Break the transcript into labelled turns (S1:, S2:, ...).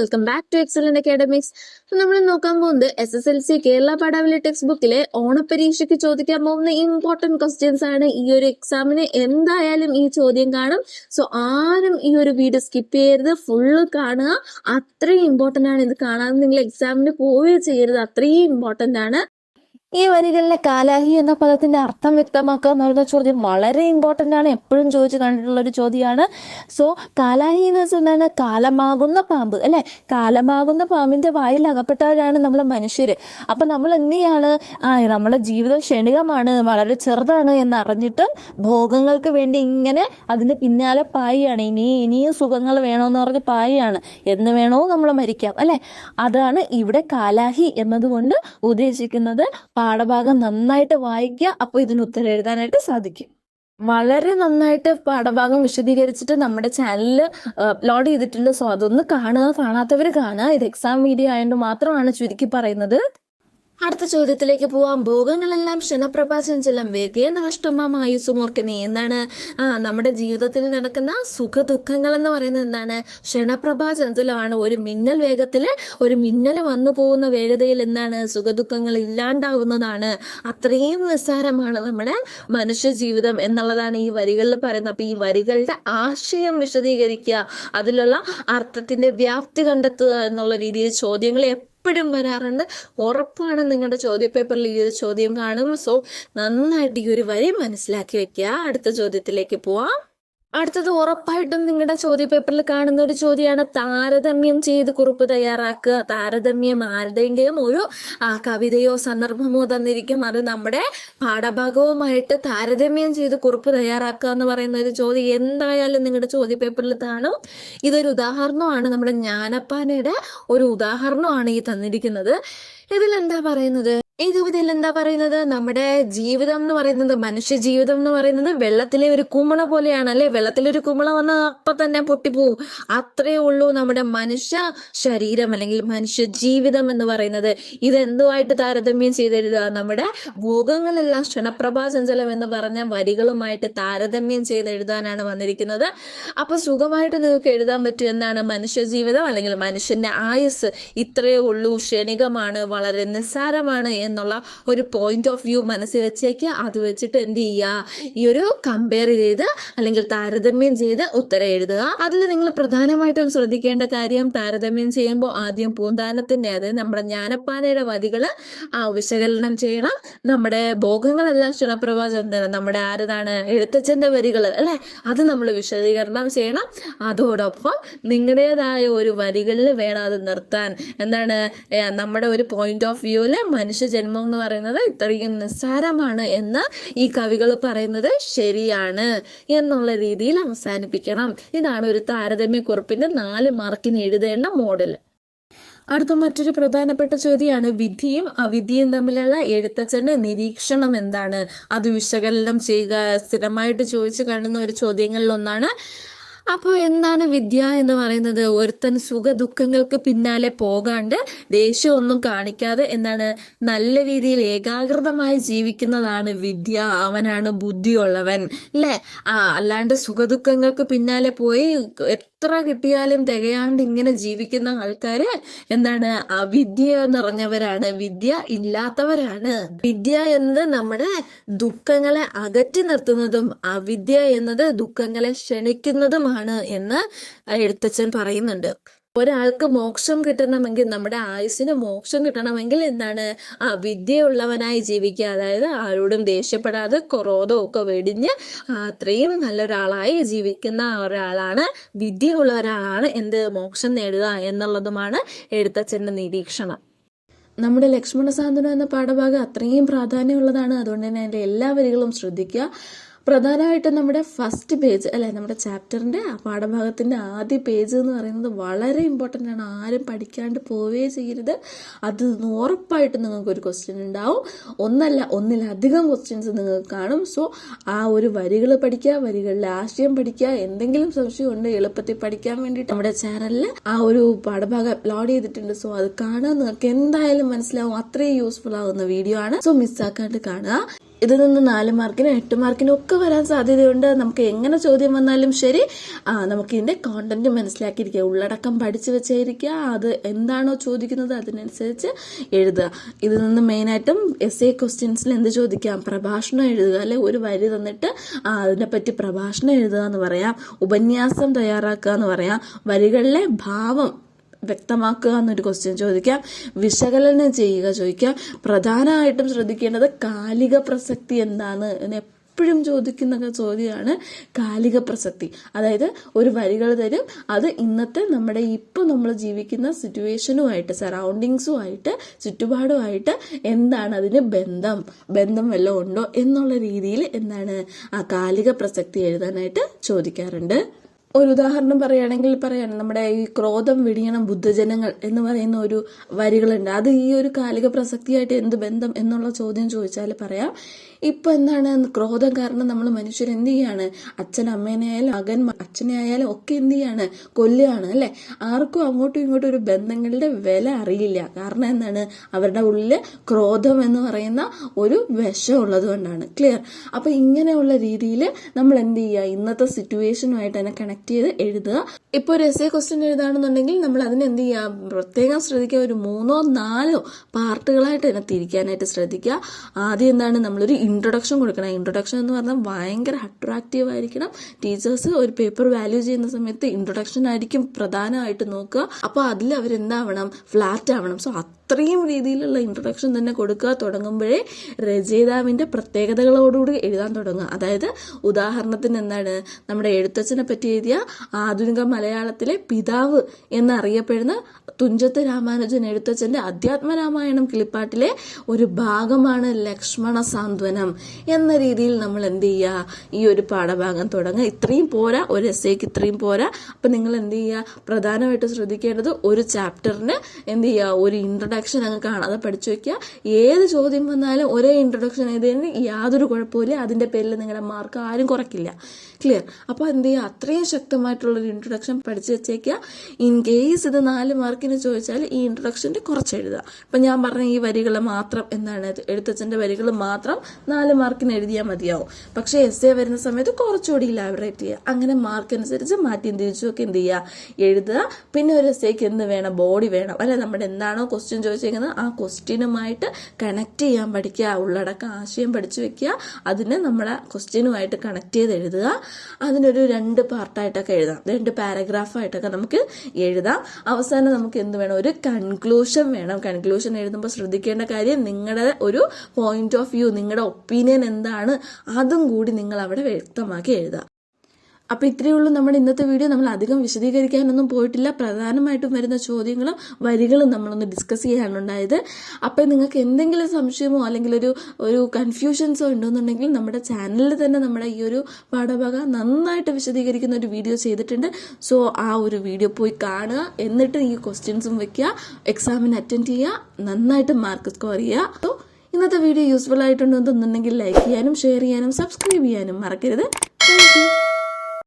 S1: Welcome back to excellent academics നമ്മൾ നോക്കാൻ പോകുന്നത് S S L C Kerala Padavali text ബുക്കിലെ ഓണപരീക്ഷയ്ക്ക് ചോദിക്കാൻ പോകുന്ന ഇമ്പോർട്ടന്റ് ക്വസ്റ്റ്യൻസ് ആണ്. ഈ ഒരു എക്സാമിന് എന്തായാലും ഈ ചോദ്യം കാണും. സോ ആരും ഈ ഒരു വീഡിയോ സ്കിപ്പ് ചെയ്യരുത്. ഫുള്ള് കാണുക. അത്രയും ഇമ്പോർട്ടന്റ് ആണ് ഇത് കാണാതെ നിങ്ങൾ എക്സാമിന് പോവുകയോ ചെയ്യരുത്. അത്രയും ഇമ്പോർട്ടന്റ് ആണ്.
S2: ഈ വരികളിലെ കാലാഹി എന്ന പദത്തിന്റെ അർത്ഥം വ്യക്തമാക്കുക എന്നുള്ള ചോദ്യം വളരെ ഇമ്പോർട്ടന്റ് ആണ്. എപ്പോഴും ചോദിച്ചു കണ്ടിട്ടുള്ള ഒരു ചോദ്യമാണ്. സോ കാലാഹി എന്ന് വെച്ചിട്ടുണ്ടെങ്കിൽ കാലമാകുന്ന പാമ്പ് അല്ലെ? കാലമാകുന്ന പാമ്പിന്റെ വായിൽ അകപ്പെട്ടവരാണ് നമ്മൾ മനുഷ്യർ അപ്പം നമ്മൾ എന്തിനാണ് ആ നമ്മുടെ ജീവിതം ക്ഷണികമാണ് വളരെ ചെറുതാണ് എന്നറിഞ്ഞിട്ട് ഭോഗങ്ങൾക്ക് വേണ്ടി ഇങ്ങനെ അതിന്റെ പിന്നാലെ പായാണ് ഇനി ഇനിയും സുഖങ്ങൾ വേണമെന്ന് പറഞ്ഞ് പായാണ് എന്ന് വേണോ നമ്മൾ മരിക്കാം അല്ലെ? അതാണ് ഇവിടെ കാലാഹി എന്നതുകൊണ്ട് ഉദ്ദേശിക്കുന്നത് പാഠഭാഗം നന്നായിട്ട് വായിക്കുക അപ്പോൾ ഇതിന് ഉത്തരം എഴുതാനായിട്ട് സാധിക്കും. വളരെ നന്നായിട്ട് പാഠഭാഗം വിശദീകരിച്ചിട്ട് നമ്മുടെ ചാനലിൽ അപ്ലോഡ് ചെയ്തിട്ടുണ്ട്. സോ അതൊന്ന് കാണുക കാണാത്തവർ കാണുക. ഇത് എക്സാം വീഡിയോ ആയതുകൊണ്ട് മാത്രമാണ് ചുരുക്കി പറയുന്നത്.
S1: അടുത്ത ചോദ്യത്തിലേക്ക് പോവാം. ഭോഗങ്ങളെല്ലാം ക്ഷണപ്രഭാചഞ്ചലം വേഗേ നഷ്ടമാം ആയുസുമോർക്കനെ എന്താണ്? ആ നമ്മുടെ ജീവിതത്തിൽ നടക്കുന്ന സുഖ ദുഃഖങ്ങൾ എന്ന് പറയുന്നത് എന്താണ്? ക്ഷണപ്രഭാചഞ്ചലമാണ് ഒരു മിന്നൽ വേഗത്തിൽ ഒരു മിന്നൽ വന്നു പോകുന്ന വേഗതയിൽ എന്താണ്? സുഖദുഃഖങ്ങൾ ഇല്ലാണ്ടാവുന്നതാണ്. അത്രയും നിസ്സാരമാണ് നമ്മുടെ മനുഷ്യ ജീവിതം എന്നുള്ളതാണ് ഈ വരികളിൽ പറയുന്നത്. അപ്പൊ ഈ വരികളുടെ ആശയം വിശദീകരിക്കുക. അതിലുള്ള അർത്ഥത്തിന്റെ വ്യാപ്തി കണ്ടെത്തുക എന്നുള്ള രീതിയിൽ ചോദ്യങ്ങൾ എപ്പോഴും വരാറുണ്ട്. ഉറപ്പാണ് നിങ്ങളുടെ ചോദ്യപേപ്പറിൽ ഈ ഒരു ചോദ്യം കാണും. സോ നന്നായിട്ട് ഈ ഒരു വരി മനസ്സിലാക്കി വെക്കുക. അടുത്ത ചോദ്യത്തിലേക്ക് പോവാം. അടുത്തത് ഉറപ്പായിട്ടും നിങ്ങളുടെ ചോദ്യ പേപ്പറിൽ കാണുന്ന ഒരു ചോദ്യമാണ് താരതമ്യം ചെയ്ത് കുറിപ്പ് തയ്യാറാക്കുക. താരതമ്യം ആരുടെയെങ്കിലും ഒരു കവിതയോ സന്ദർഭമോ തന്നിരിക്കും. അത് നമ്മുടെ പാഠഭാഗവുമായിട്ട് താരതമ്യം ചെയ്ത് കുറിപ്പ് തയ്യാറാക്കുക എന്ന് പറയുന്ന ഒരു ചോദ്യം. എന്തായാലും നിങ്ങളുടെ ചോദ്യ പേപ്പറിൽ കാണും. ഇതൊരു ഉദാഹരണമാണ്. നമ്മുടെ ജ്ഞാനപ്പാനയുടെ ഒരു ഉദാഹരണമാണ് ഈ തന്നിരിക്കുന്നത്. ഇതിലെന്താ പറയുന്നത്? ഈ കവിതയിൽ എന്താ പറയുന്നത്? നമ്മുടെ ജീവിതം എന്ന് പറയുന്നത് മനുഷ്യ ജീവിതം എന്ന് പറയുന്നത് വെള്ളത്തിലെ ഒരു കുമിള പോലെയാണ് അല്ലെ വെള്ളത്തിലെ ഒരു കുമിള വന്ന അപ്പൊ തന്നെ പൊട്ടിപ്പോവും. അത്രേ ഉള്ളൂ നമ്മുടെ മനുഷ്യ ശരീരം അല്ലെങ്കിൽ മനുഷ്യ ജീവിതം എന്ന് പറയുന്നത്. ഇതെന്തുമായിട്ട് താരതമ്യം ചെയ്തരുത് നമ്മുടെ ഭോഗങ്ങളെല്ലാം ക്ഷണപ്രഭാചഞ്ചലം എന്ന് പറഞ്ഞ വരികളുമായിട്ട് താരതമ്യം ചെയ്ത് എഴുതാനാണ് വന്നിരിക്കുന്നത്. അപ്പൊ സുഖമായിട്ട് നിങ്ങൾക്ക് എഴുതാൻ പറ്റും എന്നാണ് മനുഷ്യ ജീവിതം അല്ലെങ്കിൽ മനുഷ്യന്റെ ആയുസ് ഇത്രയേ ഉള്ളൂ. ക്ഷണികമാണ് വളരെ നിസ്സാരമാണ് എന്നുള്ള ഒരു പോയിന്റ് ഓഫ് വ്യൂ മനസ്സിൽ വെച്ചേക്ക് അത് വെച്ചിട്ട് എന്ത് ചെയ്യുക? ഈ ഒരു കമ്പയർ ചെയ്ത് അല്ലെങ്കിൽ താരതമ്യം ചെയ്ത് ഉത്തരം എഴുതുക. അതിൽ നിങ്ങൾ പ്രധാനമായിട്ടും ശ്രദ്ധിക്കേണ്ട കാര്യം താരതമ്യം ചെയ്യുമ്പോൾ ആദ്യം പൂന്താനത്തിന്റെ അതായത് നമ്മുടെ ജ്ഞാനപ്പാനയുടെ വരികൾ വിശകലനം ചെയ്യണം. നമ്മുടെ ഭോഗങ്ങളെല്ലാം ക്ഷണപ്രഭാചന്ദ്രൻ നമ്മുടെ ആരതാണ് എഴുത്തച്ഛന്റെ വരികൾ അല്ലേ? അത് നമ്മൾ വിശദീകരണം ചെയ്യണം. അതോടൊപ്പം നിങ്ങളുടേതായ ഒരു വരികളിൽ വേണം അത് നിർത്താൻ. എന്താണ്? നമ്മുടെ ഒരു പോയിന്റ് ഓഫ് വ്യൂവിൽ മനുഷ്യജന്മം എന്ന് പറയുന്നത് ഇത്രയും നിസ്സാരമാണ് എന്ന് ഈ കവികൾ പറയുന്നത് ശരിയാണ് എന്നുള്ള രീതിയിൽ അവസാനിപ്പിക്കണം. ഇതാണ് ഒരു താരതമ്യക്കുറിപ്പിന്റെ നാല് മാർക്കിന് എഴുതേണ്ട മോഡൽ അടുത്ത മറ്റൊരു പ്രധാനപ്പെട്ട ചോദ്യമാണ് വിധിയും അവിധിയും തമ്മിലുള്ള എഴുത്തച്ഛന്റെ നിരീക്ഷണം എന്താണ്? അത് വിശകലനം ചെയ്യുക സ്ഥിരമായിട്ട് ചോദിച്ചു കാണുന്ന ഒരു ചോദ്യങ്ങളിൽ ഒന്നാണ് അപ്പോൾ എന്താണ് വിദ്യ എന്ന് പറയുന്നത്? ഒരുത്തൻ സുഖ ദുഃഖങ്ങൾക്ക് പിന്നാലെ പോകാണ്ട് ദേഷ്യമൊന്നും കാണിക്കാതെ എന്താണ് നല്ല രീതിയിൽ ഏകാഗ്രതമായി ജീവിക്കുന്നതാണ് വിദ്യ. അവനാണ് ബുദ്ധിയുള്ളവൻ. അല്ലേ ആ അല്ലാണ്ട് സുഖ ദുഃഖങ്ങൾക്ക് പിന്നാലെ പോയി എത്ര കിട്ടിയാലും തികയാണ്ട് ഇങ്ങനെ ജീവിക്കുന്ന ആൾക്കാര് എന്താണ് അവിദ്യ നിറഞ്ഞവരാണ്. വിദ്യ ഇല്ലാത്തവരാണ്. വിദ്യ എന്നത് നമ്മുടെ ദുഃഖങ്ങളെ അകറ്റി നിർത്തുന്നതും അവിദ്യ എന്നത് ദുഃഖങ്ങളെ ക്ഷണിക്കുന്നതുമാണ് എന്ന് എഴുത്തച്ഛൻ പറയുന്നുണ്ട്. ഒരാൾക്ക് മോക്ഷം കിട്ടണമെങ്കിൽ നമ്മുടെ ആയുസ്സിന് മോക്ഷം കിട്ടണമെങ്കിൽ എന്താണ്? ആ വിദ്യയുള്ളവനായി ജീവിക്കുക. അതായത് ആരോടും ദേഷ്യപ്പെടാതെ ക്രോധമൊക്കെ വെടിഞ്ഞ് ആ, അത്രയും നല്ലൊരാളായി ജീവിക്കുന്ന ഒരാളാണ്. വിദ്യയുള്ള ഒരാളാണ് എന്ത്? മോക്ഷം നേടുക എന്നുള്ളതുമാണ് എഴുത്തച്ഛന്റെ നിരീക്ഷണം. നമ്മുടെ ലക്ഷ്മണ സാന്ത്വനം എന്ന പാഠഭാഗം അത്രയും പ്രാധാന്യമുള്ളതാണ്. അതുകൊണ്ട് തന്നെ അതിന്റെ എല്ലാ വരികളും ശ്രദ്ധിക്കുക. പ്രധാനമായിട്ടും നമ്മുടെ ഫസ്റ്റ് പേജ് അല്ലെ നമ്മുടെ ചാപ്റ്ററിന്റെ പാഠഭാഗത്തിന്റെ ആദ്യ പേജ് എന്ന് പറയുന്നത് വളരെ ഇമ്പോർട്ടന്റ് ആണ്. ആരും പഠിക്കാണ്ട് പോവേ ചെയ്യരുത്. അത് ഉറപ്പായിട്ടും നിങ്ങൾക്ക് ഒരു ക്വസ്റ്റ്യൻ ഉണ്ടാവും. ഒന്നല്ല ഒന്നിലധികം ക്വസ്റ്റ്യൻസ് നിങ്ങൾക്ക് കാണും. സോ ആ ഒരു വരികൾ പഠിക്കുക വരികളിലെ ആശയം പഠിക്കുക എന്തെങ്കിലും സംശയം ഉണ്ട് എളുപ്പത്തിൽ പഠിക്കാൻ വേണ്ടിയിട്ട് നമ്മുടെ ചാനലിൽ ആ ഒരു പാഠഭാഗം അപ്ലോഡ് ചെയ്തിട്ടുണ്ട്. സോ അത് കാണുക നിങ്ങൾക്ക് എന്തായാലും മനസ്സിലാവും. അത്രയും യൂസ്ഫുൾ ആകുന്ന വീഡിയോ ആണ്. സോ മിസ്സാക്കാണ്ട് കാണുക. ഇതിൽ നിന്ന് നാല് മാർക്കിനും എട്ട് മാർക്കിനും ഒക്കെ വരാൻ സാധ്യതയുണ്ട്. നമുക്ക് എങ്ങനെ ചോദ്യം വന്നാലും ശരി ആ നമുക്ക് ഇതിന്റെ കോണ്ടന്റ് മനസ്സിലാക്കിയിരിക്കുക. ഉള്ളടക്കം പഠിച്ചു വെച്ചായിരിക്കുക. അത് എന്താണോ ചോദിക്കുന്നത് അതിനനുസരിച്ച് എഴുതുക. ഇതിൽ നിന്ന് മെയിനായിട്ടും എസ് എ ക്വസ്റ്റ്യൻസിൽ എന്ത് ചോദിക്കാം? പ്രഭാഷണം എഴുതുക അല്ലെ? ഒരു വരി തന്നിട്ട് അതിനെപ്പറ്റി പ്രഭാഷണം എഴുതുക എന്ന് പറയാം. ഉപന്യാസം തയ്യാറാക്കുക എന്ന് പറയാം. വരികളിലെ ഭാവം വ്യക്തമാക്കുക എന്നൊരു ക്വസ്റ്റ്യൻ ചോദിക്കാം. വിശകലനം ചെയ്യുക ചോദിക്കാം. പ്രധാനമായിട്ടും ശ്രദ്ധിക്കേണ്ടത് കാലിക പ്രസക്തി എന്താണ് എന്ന് എപ്പോഴും ചോദിക്കുന്ന ചോദ്യമാണ് കാലിക പ്രസക്തി. അതായത് ഒരു വരികൾ തരും. അത് ഇന്നത്തെ നമ്മുടെ ഇപ്പോൾ നമ്മൾ ജീവിക്കുന്ന സിറ്റുവേഷനുമായിട്ട് സറൗണ്ടിങ്സുമായിട്ട് ചുറ്റുപാടുമായിട്ട് എന്താണ് അതിന് ബന്ധം? ബന്ധം വല്ലതും ഉണ്ടോ എന്നുള്ള രീതിയിൽ എന്താണ് ആ കാലിക പ്രസക്തി എഴുതാനായിട്ട് ചോദിക്കാറുണ്ട്. ഒരു ഉദാഹരണം പറയുകയാണെങ്കിൽ പറയാണ് നമ്മുടെ ഈ ക്രോധം വിടിയണം ബുദ്ധജനങ്ങൾ എന്ന് പറയുന്ന ഒരു വരികളുണ്ട്. അത് ഈ ഒരു കാലിക പ്രസക്തിയായിട്ട് എന്ത് ബന്ധം എന്നുള്ള ചോദ്യം ചോദിച്ചാൽ പറയാം ഇപ്പൊ എന്താണ് ക്രോധം കാരണം നമ്മൾ മനുഷ്യർ എന്ത് ചെയ്യാണ്? അച്ഛൻ അമ്മേനെ ആയാലും മകൻ അച്ഛനെ ആയാലും ഒക്കെ എന്ത് ചെയ്യാണ്? കൊല്ലുകയാണ് അല്ലെ? ആർക്കും അങ്ങോട്ടും ഇങ്ങോട്ടും ഒരു ബന്ധങ്ങളുടെ വില അറിയില്ല. കാരണം എന്താണ്? അവരുടെ ഉള്ളിൽ ക്രോധം എന്ന് പറയുന്ന ഒരു വിഷം ഉള്ളത് കൊണ്ടാണ്. ക്ലിയർ അപ്പൊ ഇങ്ങനെയുള്ള രീതിയിൽ നമ്മൾ എന്ത് ചെയ്യുക? ഇന്നത്തെ സിറ്റുവേഷനുമായിട്ട് തന്നെ കണക്ട് ചെയ്ത് എഴുതുക. ഇപ്പോൾ ഒരു എസ് എ ക്വസ്റ്റ്യൻ എഴുതാണെന്നുണ്ടെങ്കിൽ നമ്മൾ അതിന് എന്ത് ചെയ്യാം? പ്രത്യേകം ശ്രദ്ധിക്കുക. ഒരു മൂന്നോ നാലോ പാർട്ടുകളായിട്ട് തന്നെ തിരിക്കാനായിട്ട് ശ്രദ്ധിക്കുക. ആദ്യം എന്താണ്? നമ്മളൊരു ഇൻട്രൊഡക്ഷൻ കൊടുക്കണം. ഇൻട്രൊഡക്ഷൻ എന്ന് പറഞ്ഞാൽ ഭയങ്കര അട്രാക്റ്റീവ് ആയിരിക്കണം. ടീച്ചേഴ്സ് ഒരു പേപ്പർ വാല്യൂ ചെയ്യുന്ന സമയത്ത് ഇൻട്രൊഡക്ഷൻ ആയിരിക്കും പ്രധാനമായിട്ട് നോക്കുക. അപ്പോൾ അതിൽ അവരെന്താവണം? ഫ്ലാറ്റ് ആവണം. സോ അത്രയും രീതിയിലുള്ള ഇൻട്രൊഡക്ഷൻ തന്നെ കൊടുക്കുക. തുടങ്ങുമ്പോഴേ രചയിതാവിന്റെ പ്രത്യേകതകളോടുകൂടി എഴുതാൻ തുടങ്ങുക. അതായത് ഉദാഹരണത്തിന് എന്താണ്? നമ്മുടെ എഴുത്തച്ഛനെ പറ്റി എഴുതിയ ആധുനിക മലയാളത്തിലെ പിതാവ് എന്നറിയപ്പെടുന്ന തുഞ്ചത്ത് രാമാനുജൻ എഴുത്തച്ഛന്റെ അധ്യാത്മരാമായണം കിളിപ്പാട്ടിലെ ഒരു ഭാഗമാണ് ലക്ഷ്മണ സാന്ത്വനം എന്ന രീതിയിൽ നമ്മൾ എന്ത് ചെയ്യുക? ഈ ഒരു പാഠഭാഗം തുടങ്ങുക. ഇത്രയും പോരാ. ഒരു എസ്സേക്ക് ഇത്രയും പോരാ. അപ്പം നിങ്ങൾ എന്ത് ചെയ്യുക? പ്രധാനമായിട്ട് ശ്രദ്ധിക്കേണ്ടത് ഒരു ചാപ്റ്ററിന് എന്ത് ചെയ്യുക? ഒരു ഇൻട്രൊഡക്ഷൻ അങ്ങ് കാണാതെ പഠിച്ചു വെക്കുക. ഏത് ചോദ്യം വന്നാലും ഒരേ ഇൻട്രൊഡക്ഷൻ ചെയ്തതിന് യാതൊരു കുഴപ്പമില്ല അതിന്റെ പേരിൽ നിങ്ങളുടെ മാർക്ക് ആരും കുറയ്ക്കില്ല. ക്ലിയർ അപ്പോൾ എന്ത് ചെയ്യുക? അത്രയും ശക്തമായിട്ടുള്ളൊരു ഇൻട്രൊഡക്ഷൻ പഠിച്ചു വെച്ചേക്കുക. ഇൻ കേസ് ഇത് നാല് മാർക്കിന് ചോദിച്ചാൽ ഈ ഇൻട്രൊഡക്ഷന്റെ കുറച്ച് എഴുതുക. ഇപ്പം ഞാൻ പറഞ്ഞ ഈ വരികൾ മാത്രം എന്താണ്? എഴുത്തച്ഛന്റെ വരികൾ മാത്രം നാല് മാർക്കിന് എഴുതിയാൽ മതിയാവും. പക്ഷേ എസ് എ വരുന്ന സമയത്ത് കുറച്ചുകൂടി ഇലാബറേറ്റ് ചെയ്യുക. അങ്ങനെ മാർക്ക് അനുസരിച്ച് മാറ്റിയും തിരിച്ചും ഒക്കെ എന്ത് ചെയ്യുക? എഴുതുക. പിന്നെ ഒരു എസ് എക്ക് എന്ത് വേണം? ബോഡി വേണം. അല്ലെ? നമ്മുടെ എന്താണോ ക്വസ്റ്റ്യൻ ചോദിച്ചേക്കുന്നത് ആ ക്വസ്റ്റ്യനുമായിട്ട് കണക്ട് ചെയ്യാൻ പഠിക്കുക ഉള്ളടക്കം ആശയം പഠിച്ചു വെക്കുക അതിനെ നമ്മളെ ക്വസ്റ്റ്യനുമായിട്ട് കണക്ട് ചെയ്ത് എഴുതുക. അതിനൊരു രണ്ട് പാർട്ടായിട്ടൊക്കെ എഴുതാം. രണ്ട് പാരഗ്രാഫായിട്ടൊക്കെ നമുക്ക് എഴുതാം. അവസാനം നമുക്ക് എന്ത് വേണം? ഒരു കൺക്ലൂഷൻ വേണം. കൺക്ലൂഷൻ എഴുതുമ്പോൾ ശ്രദ്ധിക്കേണ്ട കാര്യം നിങ്ങളുടെ ഒരു പോയിന്റ് ഓഫ് വ്യൂ നിങ്ങളുടെ ഒപ്പീനിയൻ എന്താണ്? അതും കൂടി നിങ്ങൾ അവിടെ വ്യക്തമാക്കി എഴുതുക അപ്പോൾ ഇത്രയേ ഉള്ളൂ നമ്മുടെ ഇന്നത്തെ വീഡിയോ. നമ്മൾ അധികം വിശദീകരിക്കാനൊന്നും പോയിട്ടില്ല. പ്രധാനമായിട്ടും വരുന്ന ചോദ്യങ്ങളും വരികളും നമ്മളൊന്ന് ഡിസ്കസ് ചെയ്യാനുണ്ടായത് അപ്പോൾ നിങ്ങൾക്ക് എന്തെങ്കിലും സംശയമോ അല്ലെങ്കിൽ ഒരു ഒരു കൺഫ്യൂഷൻസോ ഉണ്ടെന്നുണ്ടെങ്കിൽ നമ്മുടെ ചാനലിൽ തന്നെ നമ്മുടെ ഈ ഒരു പാഠഭാഗം നന്നായിട്ട് വിശദീകരിക്കുന്ന ഒരു വീഡിയോ ചെയ്തിട്ടുണ്ട്. സോ ആ ഒരു വീഡിയോ പോയി കാണുക. എന്നിട്ട് ഈ ക്വസ്റ്റ്യൻസും വെക്കുക. എക്സാമിന് അറ്റൻഡ് ചെയ്യുക. നന്നായിട്ട് മാർക്ക് സ്കോർ ചെയ്യുക. സോ ഇന്നത്തെ വീഡിയോ യൂസ്ഫുൾ ആയിട്ടുണ്ടെന്നുണ്ടെങ്കിൽ ലൈക്ക് ചെയ്യാനും ഷെയർ ചെയ്യാനും സബ്സ്ക്രൈബ് ചെയ്യാനും മറക്കരുത്. താങ്ക്